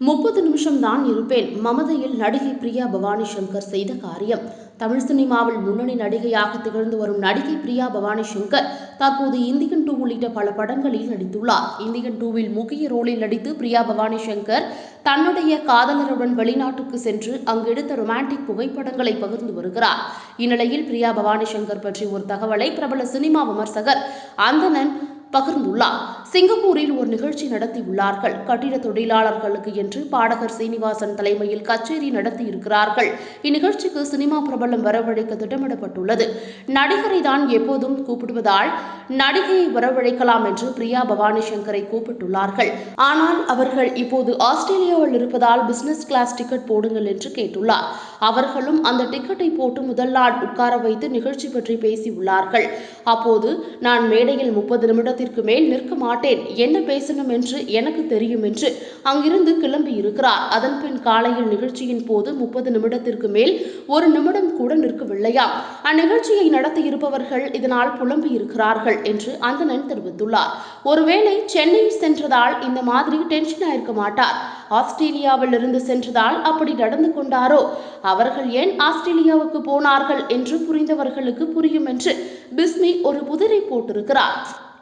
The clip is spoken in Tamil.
முப்பது நிமிஷம் தான் இருப்பேன். மமதையில் நடிகை பிரியா பவானி சங்கர் செய்த காரியம். தமிழ் சினிமாவில் முன்னணி நடிகையாக திகழ்ந்து வரும் நடிகை பிரியா பவானி சங்கர் தற்போது இந்தியன் டூ உள்ளிட்ட பல படங்களில் நடித்துள்ளார். இந்தியன் டூவில் முக்கிய ரோலில் நடித்து பிரியா பவானி சங்கர் தன்னுடைய காதலருடன் வெளிநாட்டுக்கு சென்று அங்கு எடுத்த ரொமான்டிக் புகைப்படங்களை பகிர்ந்து வருகிறார். இந்நிலையில் பிரியா பவானி சங்கர் பற்றி ஒரு தகவலை பிரபல சினிமா விமர்சகர் அந்தணன் பகிர்ந்துள்ளார். சிங்கப்பூரில் ஒரு நிகழ்ச்சி நடத்தியுள்ளார்கள். கட்டிட தொழிலாளர்களுக்கு என்று பாடகர் சீனிவாசன் தலைமையில் கச்சேரி நடத்தியிருக்கிறார்கள். இந்நிகழ்ச்சிக்கு சினிமா பிரபலம் வரவழைக்க திட்டமிடப்பட்டுள்ளது. நடிகரை தான் எப்போதும் கூப்பிடுவதால் நடிகையை வரவழைக்கலாம் என்று பிரியா பவானி சங்கரை கூப்பிட்டுள்ளார்கள். ஆனால் அவர்கள் இப்போது ஆஸ்திரேலியாவில் இருப்பதால் பிசினஸ் கிளாஸ் டிக்கெட் போடுங்கள் என்று கேட்டுள்ளார். அவர்களும் அந்த டிக்கெட்டை போட்டு முதல் நாள் உட்கார வைத்து நிகழ்ச்சி பற்றி பேசியுள்ளார்கள். அப்போது நான் மேடையில் முப்பது நிமிடத்திற்கு மேல் நிற்க மாட்டேன் என்ன பேசணும் என்று எனக்கு தெரியும் என்று அங்கிருந்து கிளம்பி இருக்கிறார். அதன் பின் காலையில் நிகழ்ச்சியின் போது முப்பது நிமிடத்திற்கு மேல் ஒரு நிமிடம் கூட நிற்கவில்லையா? அந்நிகழ்ச்சியை நடத்தி இருப்பவர்கள் இதனால் புலம்பி இருக்கிறார்கள் என்று அந்தணன் தெரிவித்துள்ளார். ஒருவேளை சென்னை சென்றதால் இந்த மாதிரி டென்ஷன் ஆயிருக்க மாட்டார். ஆஸ்திரேலியாவில் இருந்து சென்றதால் அப்படி நடந்து கொண்டாரோ? அவர்கள் ஏன் ஆஸ்திரேலியாவுக்கு போனார்கள் என்று புரிந்தவர்களுக்கு புரியும் என்று பிஸ்மி ஒரு புதிரை போட்டிருக்கிறார்.